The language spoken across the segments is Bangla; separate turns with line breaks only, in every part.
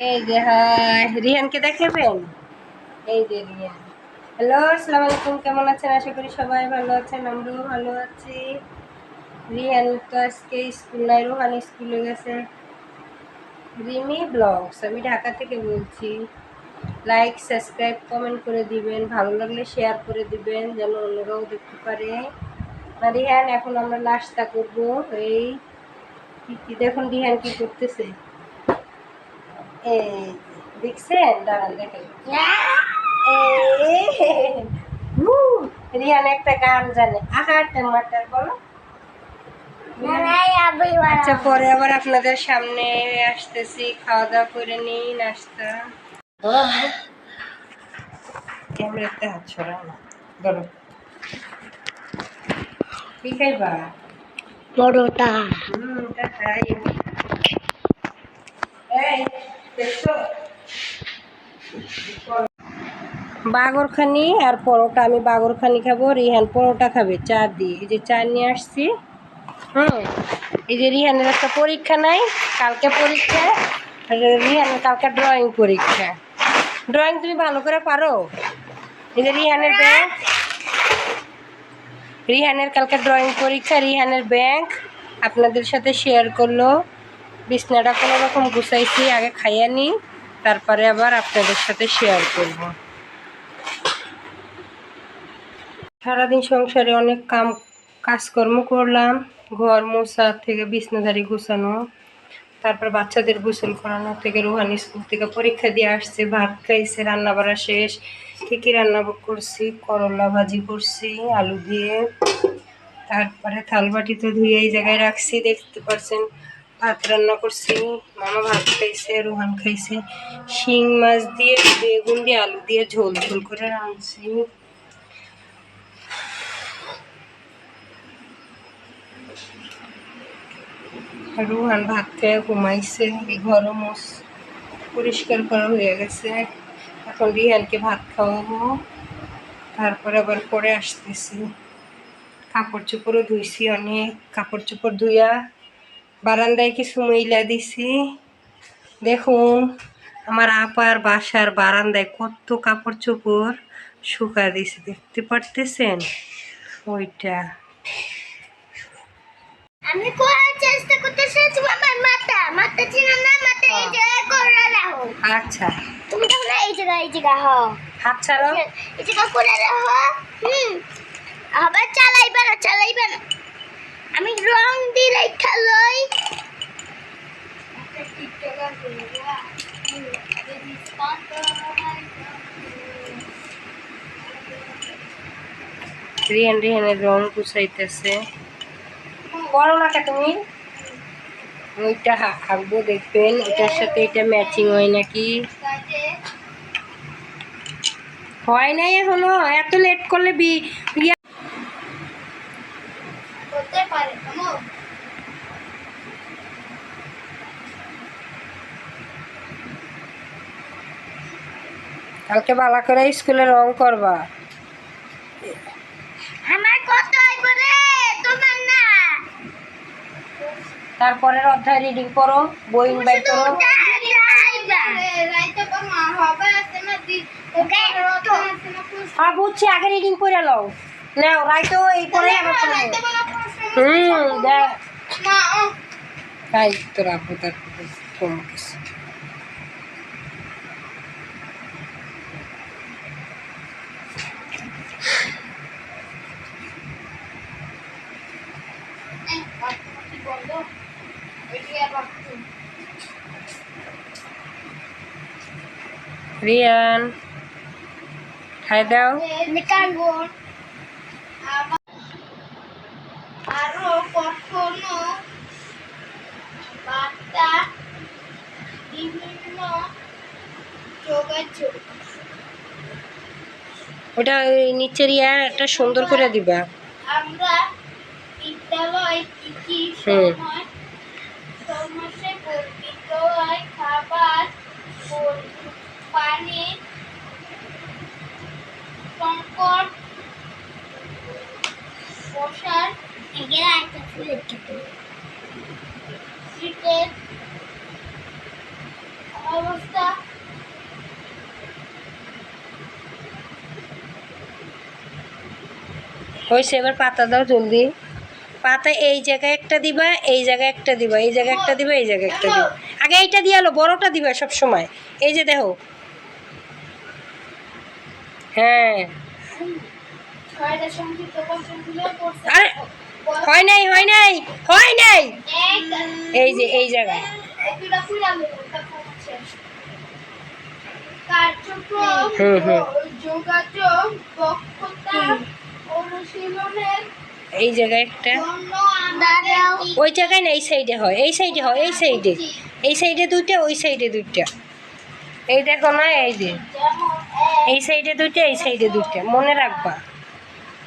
এই যে, হাই। রিহানকে দেখাবেন? এই যে, রিহান। হ্যালো, আসসালামু আলাইকুম। কেমন আছেন? আশা করি সবাই ভালো আছেন, আমরাও ভালো আছি। রিহান তো আজকে স্কুল নাই, রোহান স্কুলে গেছে। রিমি ব্লগস, আমি ঢাকা থেকে বলছি। লাইক সাবস্ক্রাইব কমেন্ট করে দিবেন। ভালো লাগলে শেয়ার করে দিবেন, যেন অন্যরাও দেখতে পারে। রিহান, এখন আমরা নাস্তা করব। এই দেখুন রিহান কি করতেছে। দেখছেন দাঁড়ান দেখেন রিয়ান একটা গান জানে আহার টমাটার বলো আচ্ছা পরে আবার আপনাদের সামনে আসতেছি খাওয়া দাওয়া করে নিই নাস্তা। ক্যামেরাতে হাত ছড়া না ধরো। কি খাইবা?
পরোটা।
হুম এটা খাই। এই বাগরখানি আর পরোটা, আমি বাগরখানি খাব, রিহান পরোটা খাবে, চা দিয়ে। এই যে চা নিয়ে আসছি। হুম, এই যে রিহানের একটা পরীক্ষা নাই, কালকে পরীক্ষা। রিহানের কালকে ড্রয়িং পরীক্ষা। ড্রয়িং তুমি ভালো করে পারো? এই যে রিহানের ব্যাংক রিহানের কালকে ড্রয়িং পরীক্ষা, রিহানের ব্যাংক আপনাদের সাথে শেয়ার করল। বিছনাটা কোনো রকম গুছাইছি, আগে খাইয়া নিই, তারপরে আবার আপনাদের সাথে শেয়ার করব। সারাদিন সংসারে অনেক কাম, কাজকর্ম করলাম, ঘর মোছা থেকে বিছনাদারি গুছানো, তারপর বাচ্চাদের গোসল করানো থেকে রোহানি স্কুল থেকে পরীক্ষা দিয়ে আসছে, ভাত খাইছে রান্না বাড়া শেষ, কী কী রান্না করছি, করলা ভাজি করছি, আলু দিয়ে, তারপরে থালবাটি তো ধুয়ে এই জায়গায় রাখছি, দেখতে পাচ্ছেন ভাত রান্না করছি, মামা ভাত খাইছে, রোহান খাইছে। শিং মাছ দিয়ে, বেগুন দিয়ে, আলু দিয়ে ঝোল ঝোল করে রাঁধছি। রুহান ভাত খেয়ে ঘুমাইছে ঘরও মোস পরিষ্কার করা হয়ে গেছে। এখন রিহানকে ভাত খাওয়াবো। তারপরে আবার পরে আসতেছি। কাপড় চোপড়ও ধুইছি অনেক, কাপড় চোপড় ধুইয়া বারান্দায় কিছু মহিলা দিছি। দেখুন আমার আপার বাসার বারান্দায় কত কাপড় চোপড় শুকা দিছি দেখতে পারতেছেন? ওইটা।
আমি করার চেষ্টা করতেছি তোমার মাথা মাথা চিনা না মাথা এই জায়গায় করে রাখো।
আচ্ছা।
তুমি তাহলে এই জায়গায় এই জায়গা হও।
হাত ছাড়ো
এই জায়গা করে রাখো হুম। আবার চালাইবা না চালাইবা না। আমি রং দিলে খেলোই
রিহান রিহানের রং গুছাইতেছে। করো না তুমি। ওইটা আঁকবো দেখবেন। এটার সাথে এটা ম্যাচিং হয় নাকি? হয় নাই এখনও। এত লেট করলে বি বিয়া-
করতে পারে আমো
কালকে ভালো করে স্কুলে রং করবা।
আমার কত আইবো তোমার না।
তারপরের অধ্যায় রিডিং করো বই বাই করো। হ্যাঁ বুঝছি আগে রিডিং করে লও। নাও রাইতো এই পরে আবার। হুম দেখ। তাই তোর আপু তার কম কিছু রিয়ান খাই দাও
আরও কখনো বার্তা বিভিন্ন যোগাযোগ
ওটা নিচের ইয়া একটা সুন্দর করে দিবা
আমরা বিদ্যালয় কি কি। সময় পানি, সংকট পোশাক শীতের অবস্থা
হয়েছে এবার পাতা দাও জলদি। পাতা এই জায়গায় একটা দিবা, এই জায়গায় একটা দিবা, এই জায়গায় একটা দিবা, এই জায়গায় একটা দিবা। আগে এইটা দিয়ে আলো বড়টা দিবা সব সময় এই যে দেখো হ্যাঁ। আরে, হয় নাই হয় নাই হয় নাই। এই যে, এই জায়গায়। এই জায়গায় একটা। ওই জায়গায় না, এই সাইডে হয়, এই সাইডে হয়, এই সাইডে। এই সাইডে দুইটা, ওই সাইডে দুইটা। এই দেখো না, এই যে। এই সাইডে দুইটা, এই সাইডে দুইটা। মনে রাখবা।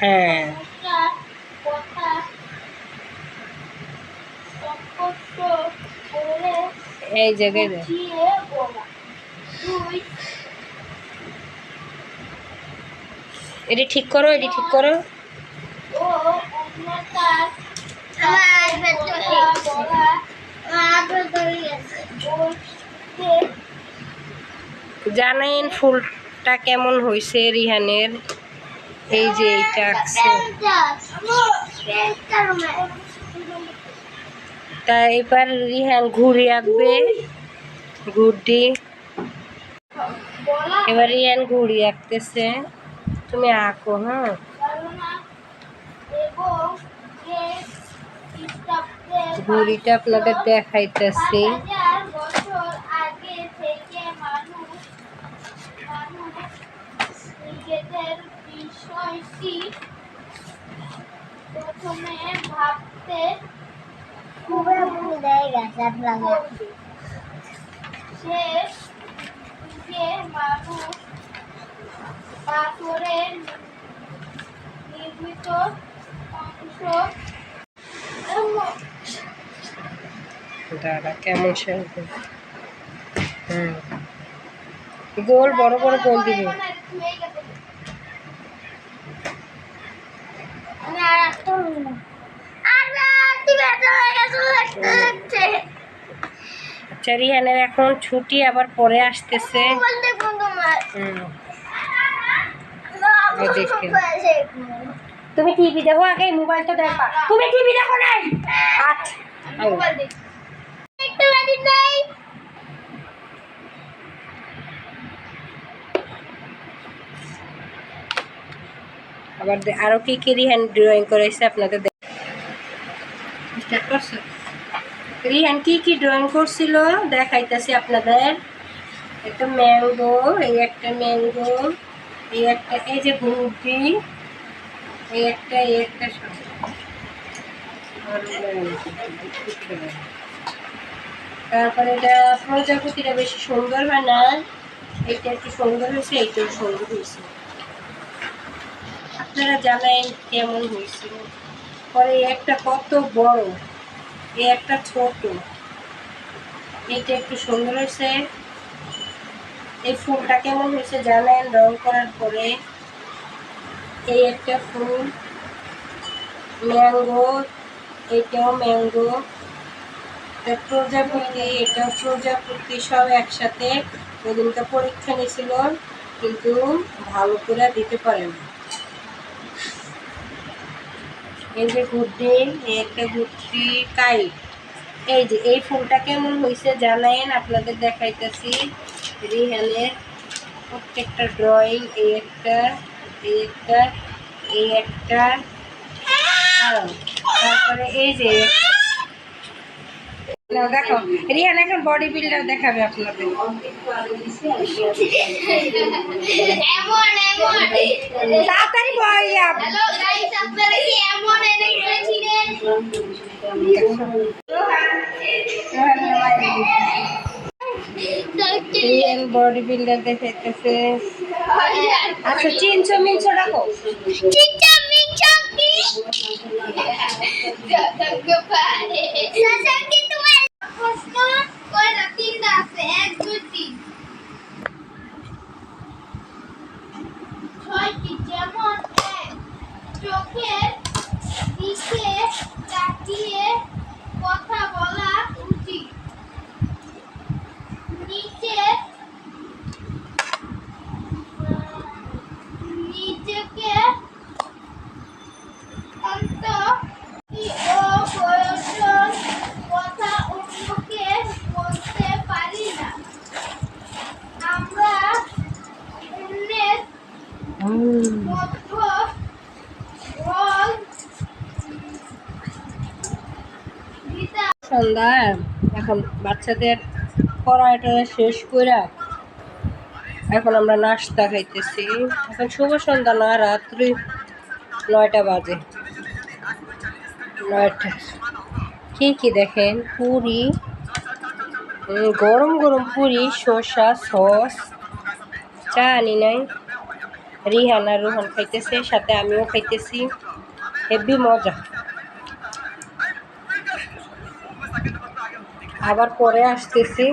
হ্যাঁ। এই জায়গায় এটি ঠিক করো, এটি ঠিক করো।
ও অন্যতার
ফুলটা কেমন হয়েছে রিহানের? এই যে এইটা তা এবার রিহান ঘুরে আঁকবে। ঘুরটি এবার রিহান ঘুড়ি আঁকতেছে। তুমি আঁকো হ্যাঁ? ঘুড়িটা আপনাদের দেখাইতেছি
পাঁচ হাজার বছর আগে থেকে মানুষ মানুষ নিজেদের বিষয়টি প্রথমে ভাবতে শেষ দিকে মানুষ পাথরের নির্মিত অংশ
দাদা কেমন হুম। গোল বড় বড় গোল দিবে। আচ্ছা রিহানের এখন ছুটি আবার পরে আসতেছে। তুমি টিভি দেখো আগে মোবাইলটা দেখা তুমি টিভি দেখো নাই? আচ্ছা। আবার আরও কি কি রিহান ড্রয়িং করেছে আপনাদের রিহান কি কি ড্রয়িং করছিল? দেখাইতেছি আপনাদের। একটা ম্যাঙ্গো এই একটা ম্যাঙ্গো এই একটা এই যে গুটি এই একটা এই একটা। তারপরে এটা প্রজাপতিটা বেশি সুন্দর হয় না? এটা একটু সুন্দর হয়েছে এইটাও সুন্দর হয়েছে। আপনারা জানেন কেমন হয়েছিল। পরে একটা কত বড় এই একটা ছোট। এইটা একটু সুন্দর হয়েছে। এই ফুলটা কেমন হয়েছে জানেন? রং করার পরে এই একটা ফুল, ম্যাঙ্গো, এটাও ম্যাঙ্গো। প্রজাপতি এটা প্রজাপতি, সব একসাথে। ওদিনকে পরীক্ষা নিয়েছিল, কিন্তু ভালো করে দিতে পারে না এই যে এই একটা গুড্ডি কাইট এই যে, এই ফুলটা কেমন হয়েছে জানাইন আপনাদের দেখাইতেছি রিহানের প্রত্যেকটা ড্রয়িং এই একটা এই একটা এই একটা তারপরে এই যে একটা। দেখো। রিহান এখন বডি বিল্ডার দেখাবে আপনাদের।
এমন
তাড়াতাড়ি রিহান বডি বিল্ডার দেখাইতেছে। আচ্ছা চিনছো মিনছো রাখো
চিংচাং
সন্ধ্যা এখন বাচ্চাদের পড়াটা শেষ করে এখন আমরা নাস্তা খাইতেছি। এখন শুভ সন্ধ্যা না, রাত্রি নয়টা বাজে। নয়টা। কি কি দেখেন? পুরি গরম গরম পুরি, শসা, সস, চা আনি নাই। রিহান রোহন খাইতেছে সাথে আমিও খাইতেছি। হেভি মজা। আবার পরে আসতেছি।